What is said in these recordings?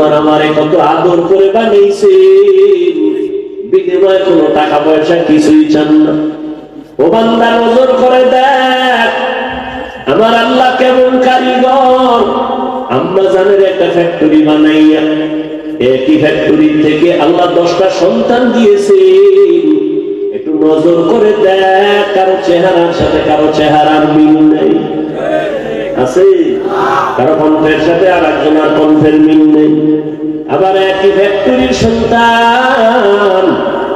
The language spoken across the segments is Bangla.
তোমার আমারে কত আদর করে বানিয়েছে। বিনিময়ে কোনো টাকা পয়সা কিছুই চান না। ও বান্দা, নজর করে দেখ, আমার আল্লাহ কেমন কারিগর। আম্মা জানের একটা ফ্যাক্টরি বানাইয়া, একই ফ্যাক্টরি থেকে আল্লাহ দশটা সন্তান দিয়েছে। একটু নজর করে দেখ, কারও চেহারার সাথে কারও চেহারার মিল নেই। আছে? কারও কণ্ঠের সাথে আর একজনের কণ্ঠের মিল নেই। আবার একই ফ্যাক্টরির সন্তান,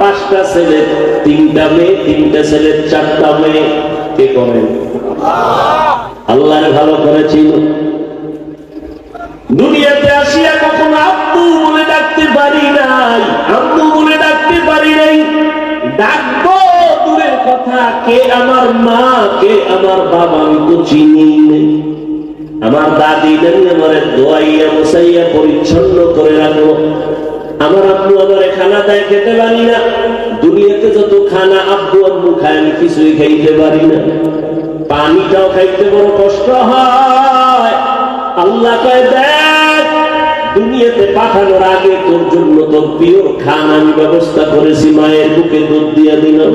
পাঁচটা ছেলে, তিনটা মেয়ে, তিনটা ছেলে, চারটা মেয়ে। কে করেন আল্লাহরে ভালো করেছিল। দুনিয়াতে আসিয়া কখনো আব্বু বলে ডাকতে পারি নাই, আব্বু বলে ডাকতে পারি নাই। ডাকবো দূরের কথা, কে আমার মা, কে আমার বাবা, আমি তো চিনি নেই। আমার দাদি নানি আমার দোয়াইয়া মুসাইয়া পরিচ্ছন্ন করে রাখো। আমার আব্বু আমার খানা দেয় খেতে পারি না। দুনিয়াতে যত খানা আব্বু আব্বু খায়, আমি কিছুই খাইতে পারি না। পানিটাও খাইতে বড় কষ্ট হয়। আল্লাহ কয়, দেখ, দুনিয়াতে পাঠানোর আগে তোর জন্য তোর প্রিয় খান আমি ব্যবস্থা করেছি, মায়ের বুকে দুধ দিয়ে দিলাম।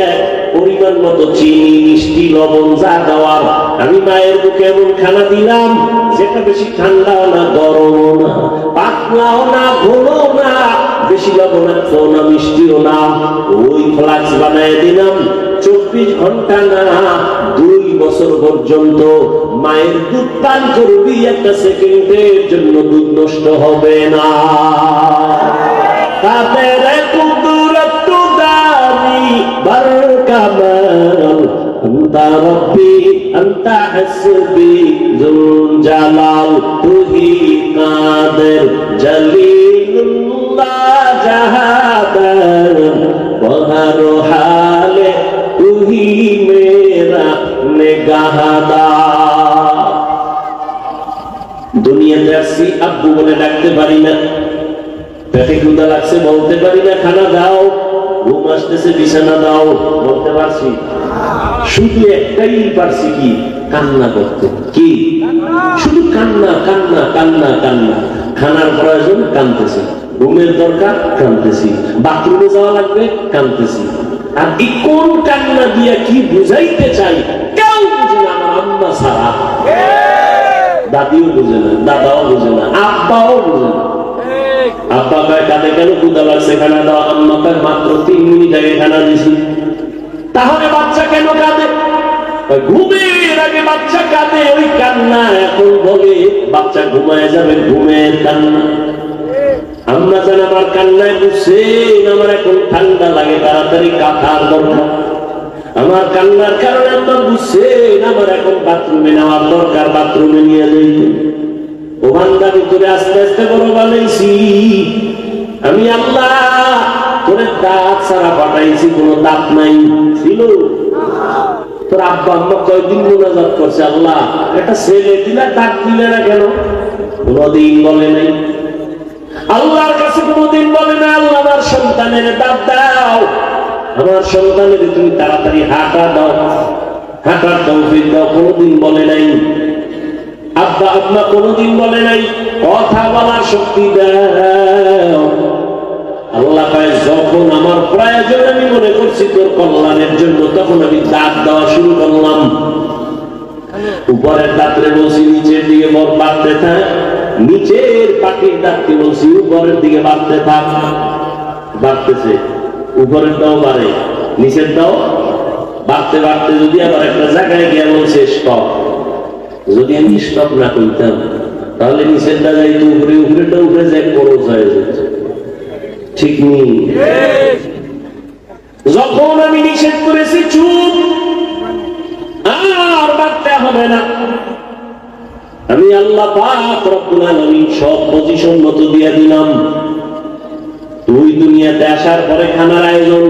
পরিমাণ মতো চিনি, মিষ্টি, লবণ যা দেওয়ার। আমি মায়ের মুখে এমন খানা দিলাম, যেটা বেশি ঠান্ডাও না, গরমও না, পাতলাও না, ঘোলও না, বেশি লবণাক্ত না, মিষ্টিও না। ওই ফ্লাক্স বানায় দিলাম চব্বিশ ঘণ্টা না, দুই বছর পর্যন্ত। মায়ের দুধ পান করবি একটা সেকেন্ডের জন্য দুধ নষ্ট হবে না। তাদের দানি বরকামাল أنت ربي أنت حسبي ذو الجلال তুহি কাদের জলিলুল্লাহ জাহাদার বহর হালে তুহি মেরা নেগাহাদা দুনিয়াতে আসছি আব্বু বলে ডাকতে পারি না পেটে ক্ষুদা লাগছে বলতে পারি না খানা দাও ঘুম আসতেছে বিছানা দাও বলতে পারছি। শুধু একটাই পারছি কি? কান্না করতে। কি? শুধু কান্না কান্না কান্না কান্না। খানার প্রয়োজন কানতেছি। ঘুমের দরকার কানতেছি। বাথরুমে যাওয়া লাগবে কানতেছি। আর এই কোন কান্না দিয়া কি বুঝাইতে চাই কেউ বুঝে না আমার আম্মা ছাড়া। দাদিও বুঝে না দাদাও বুঝে না আব্বাও বুঝে না। আব্বা কান্না আমার কান্নায় বুঝছেন আমার এখন ঠান্ডা লাগে, তাড়াতাড়ি কাঁথার দরকার। আমার কান্নার কারণে আম্মা বুঝছেন, আমার এখন বাথরুমে নেওয়ার দরকার, বাথরুমে নিয়ে যাইতে। ওখানটা ভিতরে আস্তে আস্তে বড় বানাইছি। আমি আল্লাহ তোরে দাঁত সারা পাঠাইছি কোনো দাঁত নাই। ছিল? তোর আব্বা আম্মা কয়দিন মোনাজাত করছে আল্লাহ? একটা ছেলে দিলে দাঁত দিলে না কেন? কোনদিন বলে নাই। আল্লাহর কাছে কোনদিন বলে না, আল্লাহ আমার সন্তানের দাঁত দাও। আমার সন্তানের তুমি তাড়াতাড়ি হাঁটা দাও। হাঁটার তৌফিক দাও, কোনদিন বলে নাই। আব্বা আম্মা কোনদিন বলে নাই, কথা বলার শক্তি দাও। আল্লাহ পায় যখন আমার প্রয়োজন, আমি মনে করছি তোর কল্যাণের জন্য, তখন আমি দাঁত দেওয়া শুরু করলাম। উপরের দাঁতরে বলছি, নিচের দিকে বল, বাড়তে থাক। নিচের পাটির দাঁতকে বলছি, উপরের দিকে বাড়তে থাক। বাড়তেছে। উপরের দাও বাড়ে, নিচের দাও। বাড়তে বাড়তে যদি আবার একটা জায়গায় গিয়ে বলছে স্টপ যদি আমি স্টপ না করতাম তাহলে নিচের দাঁড়াই তো উপরে উপরেটা উপরে যায় খরচ হয়ে যেত ঠিক নেই যখন আমি নিষেধ করেছি, চুপ। আর বাড়তে হবে না। আমি আল্লাহ পাক রব্বুল আলামিন সব পজিশন মতো দিয়ে দিলাম। তুই দুনিয়াতে আসার পরে খানার আয়োজন।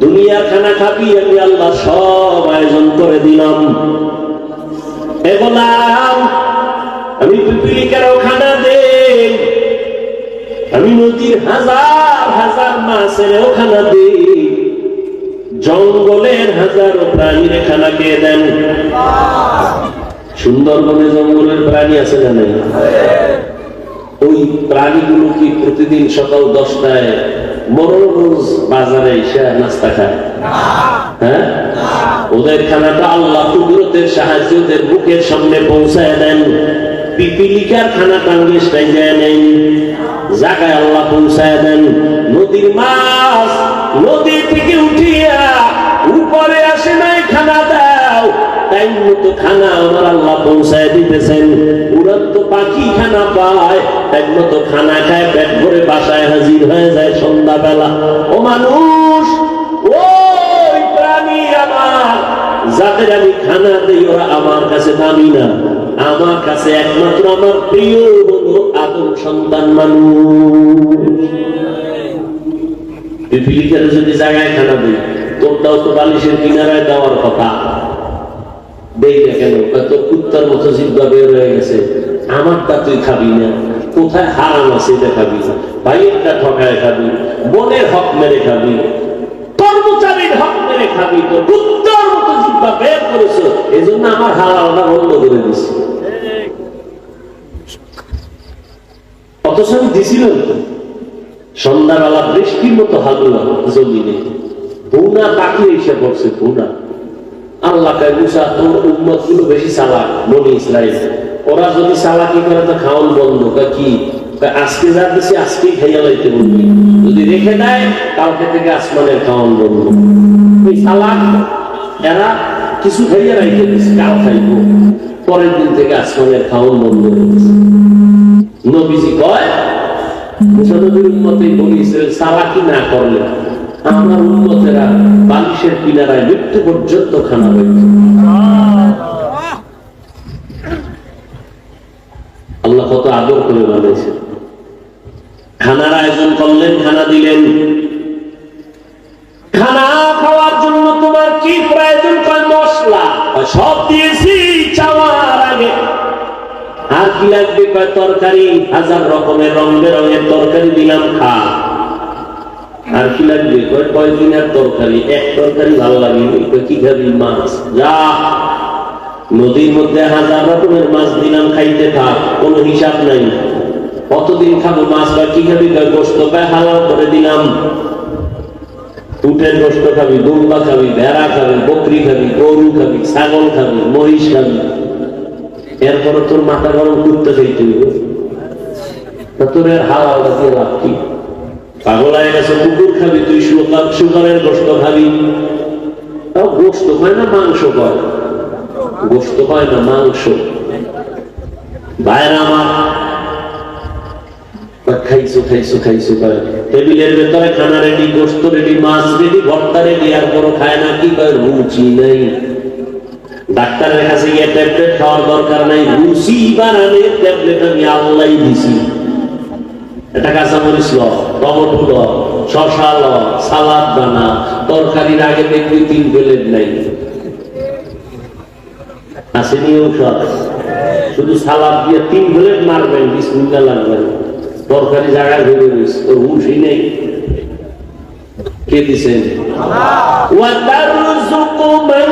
দুনিয়ার খানা খাবি, আমি আল্লাহ সব আয়োজন করে দিলাম। আমি দে আমি নদীর হাজার হাজার খানা দিই জঙ্গলের হাজারো প্রাণীর খানা দেন। সুন্দরবনে জঙ্গলের প্রাণী আছে না ওই প্রাণীগুলো কি প্রতিদিন সকাল দশটায় মরোজ বাজারে এসে নাস্তা খায়। হ্যাঁ? ওদের খানাটা আল্লাহ কুদরতের সাহায্যে ওদের বুকের সামনে পৌঁছায় দেন। পিপিলিকার খানা টাঙ্গিসটাই যায় নেন। জায়গায় আল্লাহ পৌঁছায় দেন। নদীর মাছ নদী থেকে উঠিয়া উপরে আসে নাই খানা দাও টাইম মতো খানা আমার আল্লাহ পৌঁছায় দিতেছেন। উড়ন্ত পাখি খানা পায় টাইম মতো খানা খায়, পেট ভরে বাসায় হাজির হয়ে যায় সন্ধ্যাবেলা। ও মানুষ যাদের আমি খানা দিই, ওরা আমার কাছে দামি না। আমার কাছে একমাত্র আমার প্রিয় হলো আদম সন্তান মানুষ। পিপিলিকার যদি জায়গায় খানা দিই, তোরটাও তো বালিশের কিনারায় দেওয়ার কথা। দেই কেন? কুত্তার মতো জিব্বা বের হয়ে গেছে। আমারটা তুই খাবি না। কোথায় হারাম আছে এটা খাবি ভাইয়েরটা ঠকায় খাবি। বোনের হক মেরে খাবি। কর্মচারীর হক মেরে খাবি। এই জন্য আমার বন্ধ অথচ সন্ধ্যাবেলা বৃষ্টির মতো হালুয়া জমিনে। ভুনা পাখি এসে পড়ছে ভুনা। আল্লাহ মুসা তোর উন্মতগুলো বেশি চালাক, বনি ইসরায়েল ওরা যদি চালাকি করে, তো খাওয়ান বন্ধ। কি? আজকে যা দিছে, আজকেই খাইয়া লাইতে বলবি। যদি রেখে দেয়, কালকে থেকে আসমানের খাওয়ান বন্ধ। ওই চালাক, এরা কিছু খাইয়া রাইতে দিছে, কাল খাইব। পরের দিন থেকে আসমানের খাওয়ান বন্ধ নবীজি কয় মুসানবীর উন্মতে বনি ইসরায়েল চালাকি না করলে আমার উন্মতেরা বালিশের কিনারায় মৃত্যু পর্যন্ত খানা হয়েছে আল্লাহ কত আদর করে বানিয়েছে খানার আয়োজন করলেন, খানা দিলেন। খানা খাওয়ার জন্য তোমার কি প্রয়োজন? কয় মশলা। সব দিয়েছি চাওয়ার আগে। আর কি লাগবে? তরকারি, হাজার রকমের রং বেরঙের তরকারি দিলাম, খা। আর কি লাগবে? কয় কয়দিনের তরকারি? এক তরকারি ভালো লাগে কি খাবি মাছ? যা! নদীর মধ্যে হাজার রকমের মাছ দিলাম, খাইতে থাক। কোনো হিসাব নাই। কতদিন খাব মাছ বা কি খাবি? গোস্ত পায় হালাল করে দিলাম। উটের গোস্ত খাবি, দুম্বা খাবি, ভেড়া খাবি, বকরি খাবি, গরু খাবি, ছাগল খাবি মহিষ খাবি। এরপরে তোর মাথা গরম করতে চাইতে হইব। তা তোর হালাল লাভ কি? পাগল হয়ে গেছে কুকুর খাবি, তুই সুগারের গোস্ত খাবি। তাও গোস্ত হয় না মাংস কয় গোস্ত হয় না মাংস? আমার। খাইছো খাইছো খাইছো, কয়। টেবিলের ভেতরে খানা রেডি গোস্ত রেডি মাছ রেডি ভর্তা রেডি আর বড় খায় না কি, কয়, রুচি নেই। ডাক্তারের কাছে গিয়ে ট্যাবলেট খাওয়ার দরকার নাই। রুচি বানানোর ট্যাবলেট আমি আল্লাহ দিছি। এটা কাঁচামরিচ ল রবটু রব শশা ল সালাদ দানা, তরকারির আগে দেখবি তিন প্লেট নাই আসেনি ঔষধ? শুধু সালাদ দিয়ে তিন প্লেট মারবেন বিসমিল্লা লাগবেন তরকারি জায়গায় ঘুরে রয়েছে ওর হুশই নেই। কে দিছেন ওয়াতারযুকু মান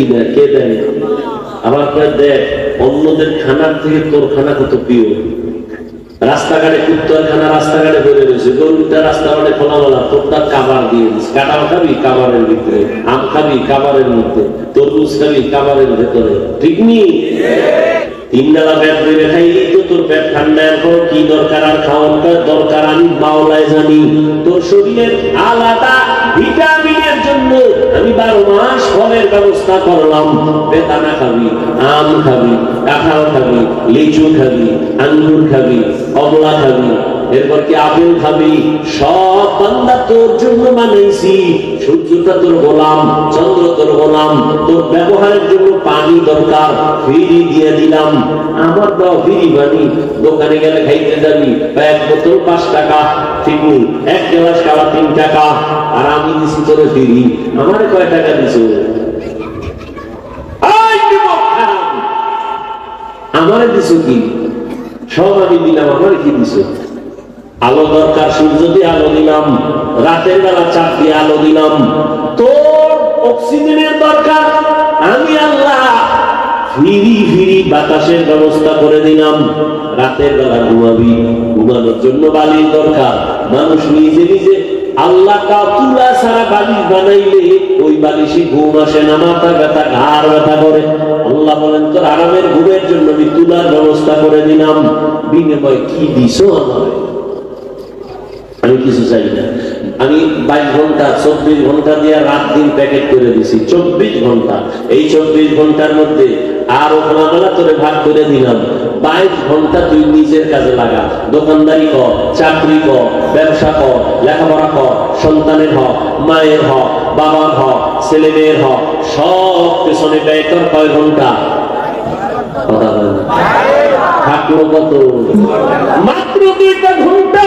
কি দেয়? কে দেয়? আবার কয় দেখ অন্যদের খানার থেকে তোর খানা কত প্রিয়? রাস্তাঘাটে কুত্তার খানা রাস্তাঘাটে বেড়ে রয়েছে। গরুটা রাস্তাঘাটে খোলামেলা, তোরটা কাবার দিয়ে দিস। কাঁঠাল খাবি? কাবারের ভিতরে। আম খাবি? কাবারের মধ্যে। তরমুজ খাবি? কাবারের ভেতরে। ঠিক নি? তিন বেলা পেট ভরে খাইলি তো তোর পেট ঠান্ডা। এরপর কি দরকার আর খাওয়ার? দরকার আমি মাওলায় জানি। তোর শরীরের আলাদা ভিটামিনের জন্য আমি বারো মাস ফলের ব্যবস্থা করলাম বেদানা খাবি, আম খাবি, কাঁঠাল খাবি, লিচু খাবি, আঙ্গুর খাবি, কমলা খাবি। এরপর কি আপেল খাবি? সব বান্দা তোর জন্য বানাইছি। সূর্যটা তোর গোলাম, চন্দ্র তোর গোলাম, তোর ব্যবহারের জন্য পানি দরকার, ফ্রি দিয়ে দিলাম। আমার দাও ফ্রি বানি দোকানে গেলে খাইতে যাবি। এক বোতল পাঁচ টাকা নেই এক গ্লাস খাওয়া তিন টাকা। আর আমি দিছি তোর ফ্রি। আমার কয় টাকা দিছো? আমারে দিছো কি? সব আমি দিলাম, আমার কি দিছো? আলো দরকার সূর্য দিয়ে আলো দিলাম, রাতের বেলা চাপ দিয়ে আলো দিলাম। তোর অক্সিজেনের দরকার, আমি আল্লাহ ফিরি ফিরি বাতাসের ব্যবস্থা করে দিলাম। রাতের বেলা ঘুমাবি, ঘুমানোর জন্য বালির দরকার। মানুষ নিজে নিজে আল্লাহ তুলা সারা বালিশ বানাইলে ওই বালিশে ঘুম আসে না, মাথা ব্যথা, ঘাড় ব্যথা করে। আল্লাহ বলেন, তোর আরামের ঘুমের জন্য আমি তুলার ব্যবস্থা করে দিলাম। বিনিময় কি দিছো আমারে? আমি কিছু চাই না। আমি বাইশ ঘণ্টা, চব্বিশ ঘণ্টা দিয়ে রাত দিন প্যাকেট করে দিছি, চব্বিশ ঘণ্টা। এই চব্বিশ ঘণ্টার মধ্যে আরও খোলামেলা তোরে ভাগ করে দিলাম। বাইশ ঘণ্টা তুই নিজের কাজে লাগা। দোকানদারি কর, চাকরি কর, ব্যবসা কর, লেখাপড়া কর, সন্তানের হক, মায়ের হক, বাবার হক, ছেলে মেয়ের হক, সব পেছনে ব্যয় কর কয় ঘণ্টা? কথা থাকল কত? মাত্র দুইটা ঘণ্টা।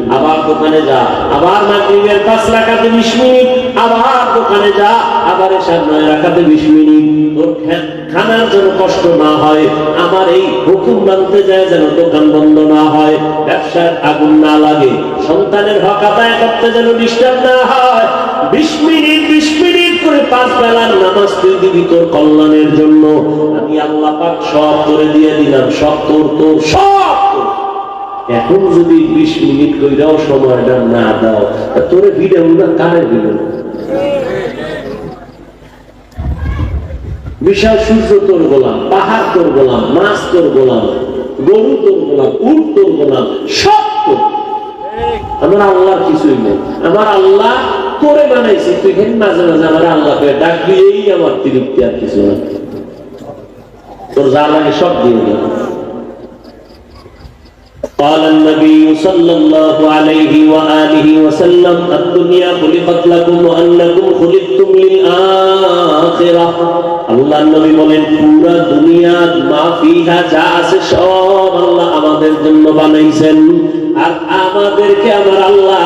আবার দোকানে যা, আবার মাগরিবের পাঁচ রাখাতে বিশ মিনিট আবার দোকানে যা, আবার এসার নয় রাখাতে বিশ মিনিট খানার যেন কষ্ট না হয়, আমার এই হুকুম মানতে যায় যেন দোকান বন্ধ না হয়, ব্যবসার আগুন না লাগে, সন্তানের হক আদায় করতে যেন ডিস্টার্ব না হয়। বিশ মিনিট বিশ মিনিট করে পাঁচ বেলার নামাজ তুই দিবি তোর কল্যাণের জন্য। আমি আল্লাহ পাক সব করে দিয়ে দিলাম, সব তোর তোর সব। এখন যদি বিশ মিনিট কইরাও সময়টা না দাও, তা তোরে ভিডিও কারে দিল বিশাল সূর্য তোর গোলাম, পাহাড় তোর গোলাম, মাছ তোর গোলাম, গরু তোর গোলাম, উট তোর গোলাম, সব তোর। আমার আল্লাহর কিছুই নেই। আমার আল্লাহ করে বানাইছি, তুই এখানে মাঝে মাঝে আমার আল্লাহ করে ডাক দিয়েই আমার তৃপ্তি আর কিছু না তোর লাগে সব দিয়ে দেব قال النبي صلى الله عليه وآله وسلم الدنيا خلقت لكم وأنكم خلقتم للآخرة আল্লাহ নবী বলেন পুরা দুনিয়া মা ফিহা যা আছে সব আল্লাহ আমাদের জন্য বানাইছেন আর আমাদেরকে আমার আল্লাহ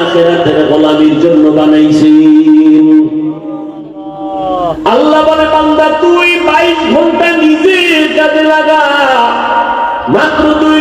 আখিরাতের গোলামির জন্য বানাইছেন আল্লাহ বলে বান্দা তুই বাইশ ঘন্টা নিজের কাজে লাগা মাত্র দুই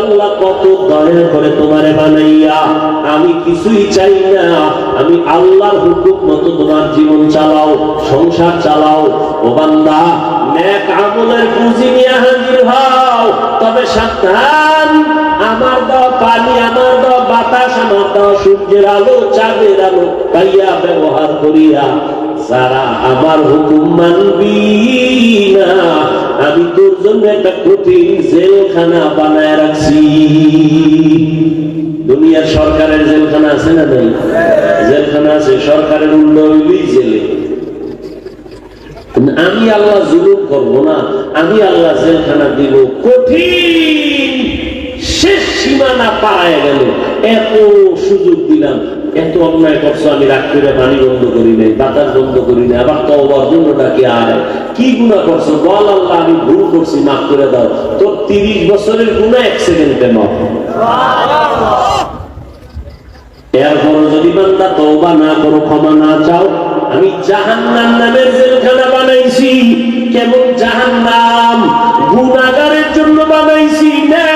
আল্লাহ কত দয়া করে তোমারে বানাইয়া, আমি কিছুই চাই না। আমি আল্লাহর হুকুম মতো তোমার জীবন চালাও, সংসার চালাও। ও বান্দা, নেক আমলের পুঁজি নিয়ে হাজির হও। তবে সাবধান, আমার দাও পানি, আমার দাও বাতাস, আমার দাও সূর্যের আলো, চাঁদের আলো পাইয়া ব্যবহার করিয়া, যারা আমার হুকুম মানবি না, আমি তোর দুনিয়ার সরকারের জেলখানা আছে না জেলখানা আছে, সরকারের উন্নয়নই জেলে। আমি আল্লাহ জুলুম করব না, আমি আল্লাহ জেলখানা দিব। কঠিন শেষ সীমা সীমানা পাড়ায় গেল। এত সুযোগ দিলাম। এত অন্যায় করছ, আমি রাগ পানি বন্ধ করি নাই, বাতাস বন্ধ করি নাই, আবার তওবার জন্য ডাকি আয় কি গুণা করছ? বল আল্লাহ, আমি ভুল করছি, মাফ করে দাও। তোর তিরিশ বছরের গুণা এক সেকেন্ডে মাফ। এরপর যদি বান্দা তওবা না করো, ক্ষমা না চাও, আমি জাহান্নাম নামের জেলখানা বানাইছি। কেমন জাহান্নাম, গুনাহগারের জন্য বানাইছি। না।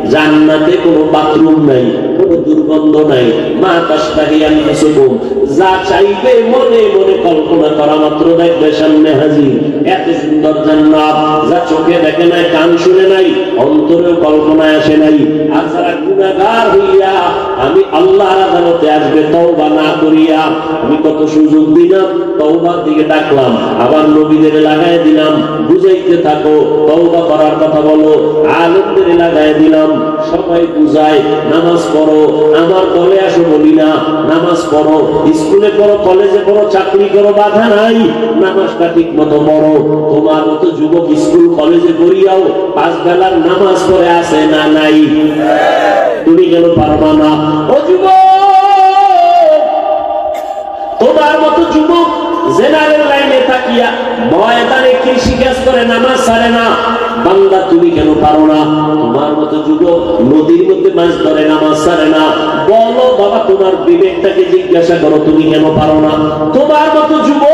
জান্নাতে কোনো বাথরুম নাই, কোনো দুর্গন্ধ নাই, মা তাস্তাহি আনফুসুকুম। যা চাইবে মনে মনে কল্পনা করা মাত্র দেখবে সামনে হাজির। এত সুন্দর জান্নাত, যা চোখে দেখে নাই, কান শুনে নাই, অন্তরেও কল্পনায় আসে নাই। আর যারা গুণাগার হইয়া আমি আল্লাহর আদালতে আসবে, তওবা না করিয়া আমি কত সুযোগ দিলাম, তওবার দিকে ডাকলাম, আবার নবীদের লাগাই দিলাম, বুঝাইতে থাকো, তওবা করার কথা বলো, আলেমদের লাগাই দিলাম সবাই বুঝায়, নামাজ পড়ো, আমার দলে আসো বলি না নামাজ পড়ো, স্কুলে পড়ো, কলেজে পড়ো, চাকরি করো, বাধা নাই, নামাজটা ঠিক মতো পড়ো। তোমার মতো যুবক স্কুল, কলেজে পড়িয়াও পাঁচ বেলার নামাজ পড়ে আসে না নাই? তুমি কেন পারবা না? ও যুবক, তোমার মতো যুবক জেনারেল লাইনে থাকিয়া ময়দানে কৃষি কাজ করে, নামাজ ছাড়ে না। বাংলা তুমি কেন পারো না? তোমার মতো যুবক নদীর মধ্যে মাছ ধরে, নামাজ ছাড়ে না। বলো, বাবা, তোমার বিবেকটাকে জিজ্ঞাসা করো, তুমি কেন পারো না? তোমার মতো যুবক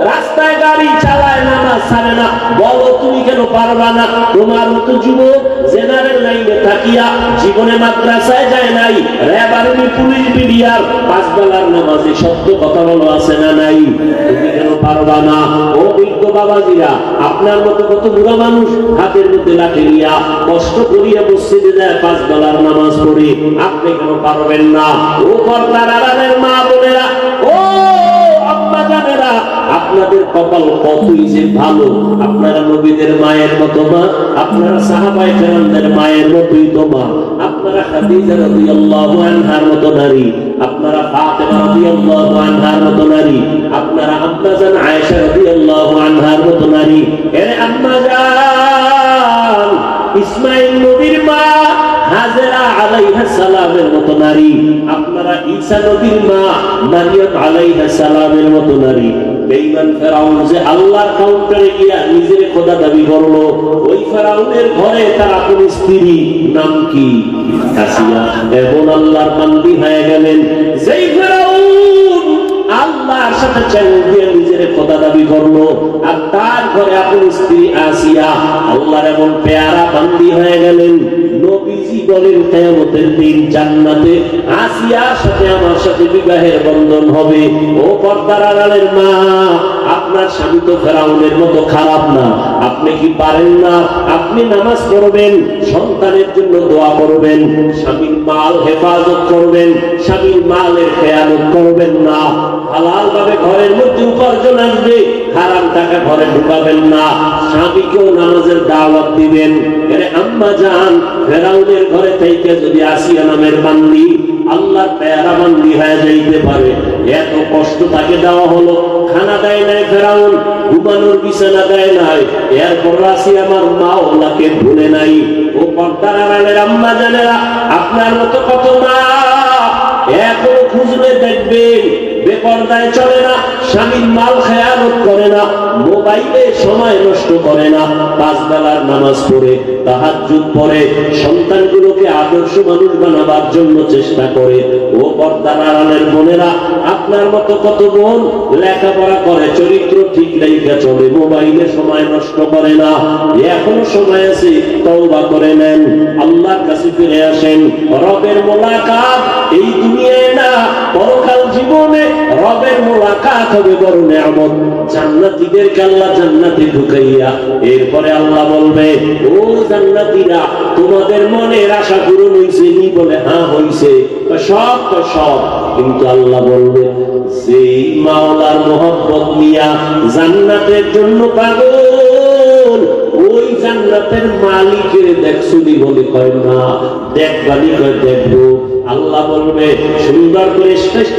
রাস্তায় গাড়ি চালায়, নামাজ ছাড়ে না। বলো, তুমি কেন পারবা না? তোমার মতো যুবক জেনারেল লাইনে থাকিয়া জীবনে মাদ্রাসায় যায় নাই, র্যাব আর্মি, পুলিশ, বিডিআর, পাঁচ বেলার নামাজে সত্য কথা বলো আছে না নাই? তুমি কেন পারবা না? ও বিজ্ঞ বাবাজিরা, আপনার মতো কত বুড়া মানুষ হাতের মধ্যে লাঠি নিয়া কষ্ট করিয়া মসজিদে যায়, পাঁচ বেলার নামাজ পড়ে, আপনি কেন পারবেন না? ও পর্দার আড়ালের মা বোনেরা, ও আপনাদের কপাল কতই যে ভালো। আপনারা নবীদের মায়ের মতো মা, আপনারা সাহাবায়ে কেরামদের মায়ের মতোই তো মা। আপনারা খাদিজা মতো নারী, আপনারা ইসমাইল নবীর মা নিজের খোদা দাবি করল, ওই ফেরাউনের ঘরে তার আপন স্ত্রী নাম কি? আল্লাহর হয়ে গেলেন, যেই ফেরাউন আল্লাহর সাথে চ্যালেঞ্জ দিয়ে নিজের খোদা দাবি করল। আর তার ঘরে আপন স্ত্রী আসিয়া আল্লাহর এমন পেয়ারা বান্দি হয়ে গেলেন। নবীজি বলেন, কেয়ামতের দিন জান্নাতে আসিয়ার সাথে আমার সাথে বিবাহের বন্ধন হবে। ও পর্দার আড়ালের মা আপনার স্বামী তো ফেরাউনের মতো খারাপ না। আপনি কি পারেন না? আপনি নামাজ পড়বেন, সন্তানের জন্য দোয়া করবেন, স্বামীর মাল হেফাজত করবেন, স্বামীর মালের খেয়ালত করবেন না। হালাল ভাবে ঘরের মধ্যে উপার্জন আসবে হারাম টাকা ঘরে ঢুকাবেন না। স্বামীকেও নামাজের দাওয়াত দিবেন। আম্মা জান, ফেরাউনের ঘরে থেকে যদি আসিয়া নামের বান্দি, আল্লাহর পেয়ারা বান্দি হয়ে যাইতে পারে। এত কষ্ট তাকে দেওয়া হলো। খানা দেয় নাই ফেরাউন, ঘুমানোর বিছানা দেয় নাই। এরপর আসি আমার মা ওলাকে ভুলে নাই। ও পর্দার আম্মা জানেরা, আপনার মতো কত মা? এখনও খুঁজলে দেখবেন বেপর্দায় চলে না, স্বামীর মাল খেয়ালত করে না, মোবাইলে সময় নষ্ট করে না। পাঁচ বেলার নামাজ পড়ে, তাহাজ্জুদ পড়ে, সন্তানগুলোকে আদর্শ মানুষ বানাবার জন্য চেষ্টা করে। ও পর্দার আড়ালের বোনেরা, আপনার মতো কত বোন লেখাপড়া করে, চরিত্র ঠিক রেখে চলে, মোবাইলে সময় নষ্ট করে না। এখনও সময় আছে, তওবা করে নেন। আল্লাহর কাছে ফিরে আসেন, রবের মোলাকাত এই দুনিয়ায় না পরকাল জীবনে রবের মোলাকাত হবে বড় নিয়ামত। জান্নাতীদেরকে আল্লাহ জান্নাতে ঢুকাইয়া এরপরে আল্লাহ বলবে, ও জান্নাতীরা, তোমাদের মনের আশা পূরণ হইছে নি বলে? হ্যাঁ হইছে। সব, তো সব। কিন্তু আল্লাহ বলবে সেই মাওলার মোহব্বত নিয়া জান্নাতের জন্য পাগল, ওই জান্নাতের মালিকের দেখছুনি বলে কয় না? দেখবানি কয়, দেখব। আল্লাহ বলবে সুন্দর করে শ্রেষ্ঠ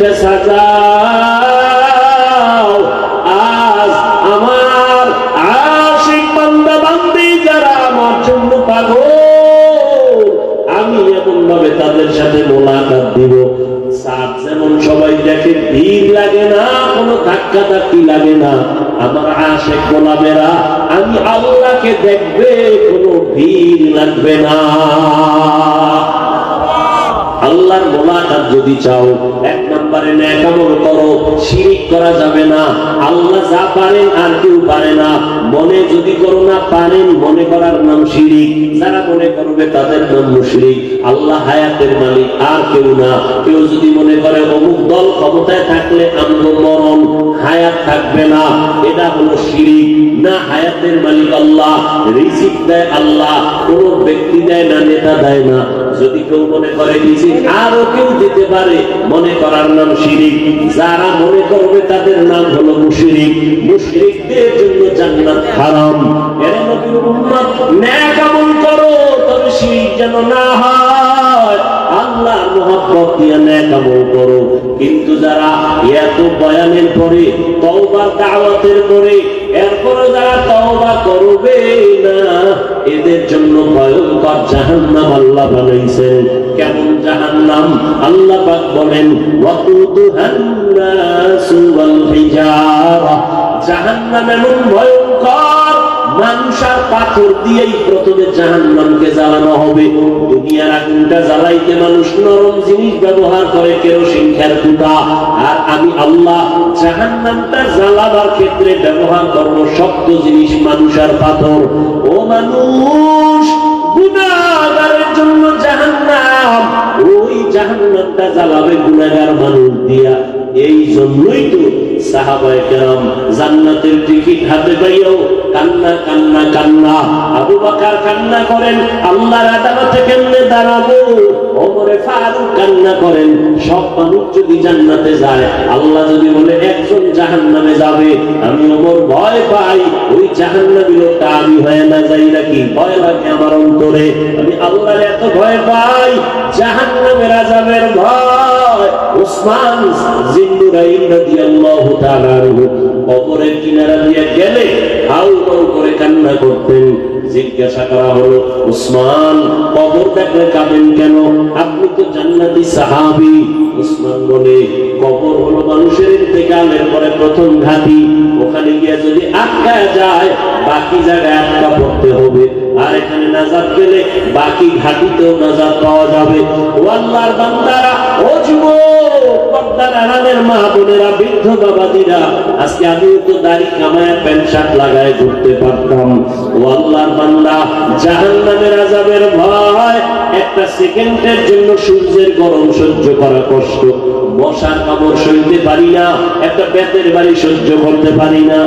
যদি চাও, এক নম্বরে ন্যাকামল করো, শিরিক করা যাবে না। আল্লাহ যা পারেন আর কেউ পারে না। মনে যদি করো না, পারেন, মনে করার নাম শিরিক। যারা মনে করবে, তাদের নাম মুশরিক। আল্লাহ হায়াতের মালিক, আর কেউ না। কেউ যদি মনে করে, অমুক দল ক্ষমতায় থাকলে আমগো মরণ হায়াত থাকবে না। এটা হলো শিরিক। না হায়াতের মালিক আল্লাহ, রিজিক দেয় আল্লাহ, কোন ব্যক্তি দেয় না, নেতা দেয় না। যদি কেউ মনে করে রিজিক আরও কেউ দিতে পারে, মনে করার নাম শিরিক। যারা মনে করবে তাদের নাম হলো মুশরিক। মুশরিকদের জন্য জান্নাত হারাম। এর নবীর উম্মত নেক আমল করো, তবে শিরিক যেন না হয়। আল্লাহ মোহাব্বত দিয়ে নেক আমল করো। কিন্তু যারা এত বয়ানের পরে, তওবার দাওয়াতের পরে এরপরে যারা তওবা করবে না, এদের জন্য ভয়ঙ্কর জাহান্নাম আল্লাহ বানাইছেন। কেমন জাহান্নাম? আল্লাহ পাক বলেন ওয়াকুদুহান নাসু ওয়াল হিজারা। জাহান্নাম এমন ভয়ঙ্কর মানুষ পাথর দিয়েই প্রথমে জাহান্নামকে জ্বালানো হবে। দুনিয়ার আগুনটা জ্বালাইতে মানুষ নরম জিনিস ব্যবহার করে, কেরোসিন খের কুটা আর আমি আল্লাহ জাহান্নামটা জ্বালাবার ক্ষেত্রে ব্যবহার করব শক্ত জিনিস মানুষ আর পাথর। ও মানুষ, গুনাহগারের জন্য জাহান্নাম। ওই জাহান্নামটা জ্বালাবে গুনাহগার মানুষ দিয়া। এই জন্যই তো কেরাম জান্নাতের টিকিট হাতে পাইয়াও কান্না কান্না কান্না। আবু বাকার কান্না করেন, আল্লাহর আদালতে কেমনে দাঁড়াবো? ফারুক কান্না করেন, সব মানুষ যদি জান্নাতে যায়, আল্লাহ যদি বলে, একজন জাহান্নামে যাবে, আমি ভয় পাই, ওই জাহান্নামী লোকটা আমি হয়ে না যাই নাকি? ভয় লাগে আমার অন্তরে। আমি আল্লাহর এত ভয় পাই জাহান্নামের আযাবের ভয় ওসমান জিন্নুরাইন রাদিয়াল্লাহু তাআলা কবরের কিনারা দিয়ে গেলে হাউ হাউ করে কান্না করতেন। জিজ্ঞাসা করা হলো, উসমান, কবর কাঁদেন কেন? আপনি তো জান্নাতি সাহাবি। উসমান বলে, কবর হলো মানুষের ইন্তেকালের পরে প্রথম ঘাটি। ওখানে গিয়ে যদি আটকা যায়, বাকি জায়গায় আটকা পড়তে হবে। আর এখানে নাজাত পেলে বাকি ঘাটিতেও নাজাত পাওয়া যাবে। ও আল্লাহর বান্দারা ও আজকে তো দাড়ি প্যান্ট শার্ট লাগায় ঘুরতে পারতাম। বান্দা ভয়, একটা সেকেন্ডের জন্য সূর্যের গরম সহ্য করা কষ্ট। মশার কামড় সইতে পারি না, একটা বেতের বাড়ি সহ্য করতে পারি না।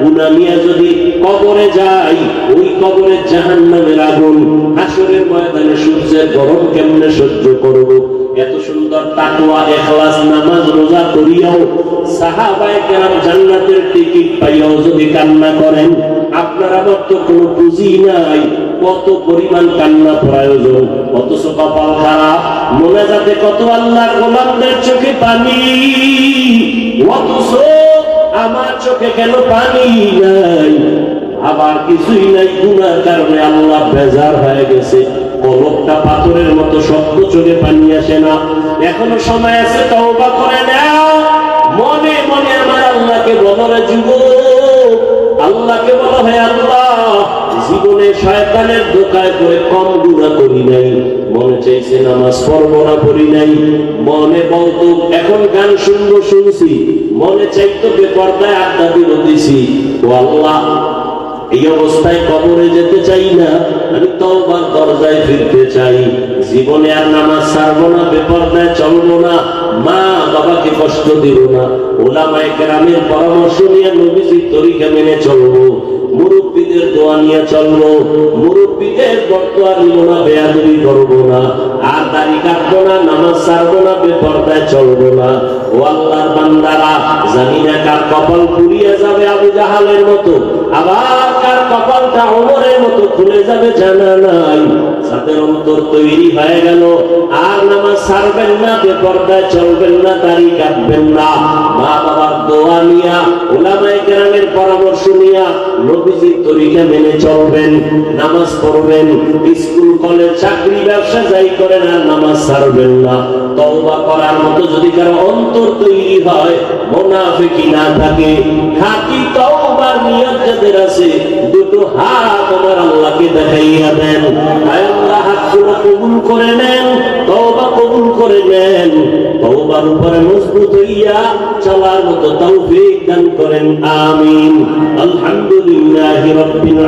গুনা নিয়ে যদি কবরে যাই ওই কবরে জাহান্নামের আগুন, হাসরের ময়দানে সূর্যের গরম কেমনে সহ্য করব? এত সুন্দর তাকওয়া ইখলাস নামাজ, রোজা করিয়াও সাহাবায়ে কেরাম জান্নাতের টিকিট পাইয়াও যদি কান্না করেন, আপনার আমার তো কোনো পুঁজি নাই। কত পরিমাণ কান্না প্রয়োজন, অথচ কপাল খারাপ। মনে যাতে কত আল্লাহর গোলামদের চোখে পানি, অথচ আমার চোখে কেন পানি নাই? আবার কিছুই নাই, গুনার কারণে আল্লাহ বেজার হয়ে গেছে। কলকটা পাথরের মতো শক্ত চোখে পানি আসে না। এখনও সময় আছে, তওবা করে নাও। মনে মনে আমার আল্লাহকে বলরে যুবক দোকায় করে কম গুণা করি নাই। মনে চাইছে নামাজ পড়ব না, পড়ি নাই। মনে বলতো, এখন গান শুনব, শুনছি। মনে চাইতো বেপর্দায় আড্ডা দিল দিছি। ও আল্লাহ, এই অবস্থায় কবরে যেতে চাই না। আমি তওবার দরজায় ফিরতে চাই। জীবনে আর নামাজ ছাড়বো না, বেপর্দায় চলবো না। মা বাবাকে কষ্ট দিব না। ওলামায়ে কেরামের পরামর্শ নিয়ে নবীজির তরিকা মেনে চলবো। মুরব্বী মুরব্বীদের দোয়া নিয়ে চলবো। মুরব্বীদের বর্তমান নিব না, বেয়াদবি করব না। আর দাড়ি কাটবো না, নামাজ ছাড়বো না, বেপর্দায় চলবো না। ও আল্লাহর বান্দারা, জানি না কার কপাল পুড়িয়ে যাবে আবু জাহালের মতো। আবার কপালটা ওমরের মতো খুলে যাবে, জানা নাই। যাদের অন্তর তৈরি হয়ে গেল। আর নামাজ ছাড়বেন না, বেপর্দায় চলবেন না, দাড়ি কাটবেন না। মা বাবার দোয়া নিয়া ওলামাই গ্রামের পরামর্শ নিয়া নবীজির তরিকা মেনে চলবেন, নামাজ পড়বেন। স্কুল, কলেজ, চাকরি, ব্যবসা যাই করেন, আর নামাজ ছাড়বেন না। তওবা করার মতো যদি কারও অন্তর তৈরি হয় মোনাফিকি না থাকে। খাঁটি তওবার নিয়ত যাদের আছে, দুটো হাত আমার করে নেন, তওবা কবুল করে নেন। তওবার উপরে মজবুত করেন, আমিন। আলহামদুলিল্লাহি রাব্বিল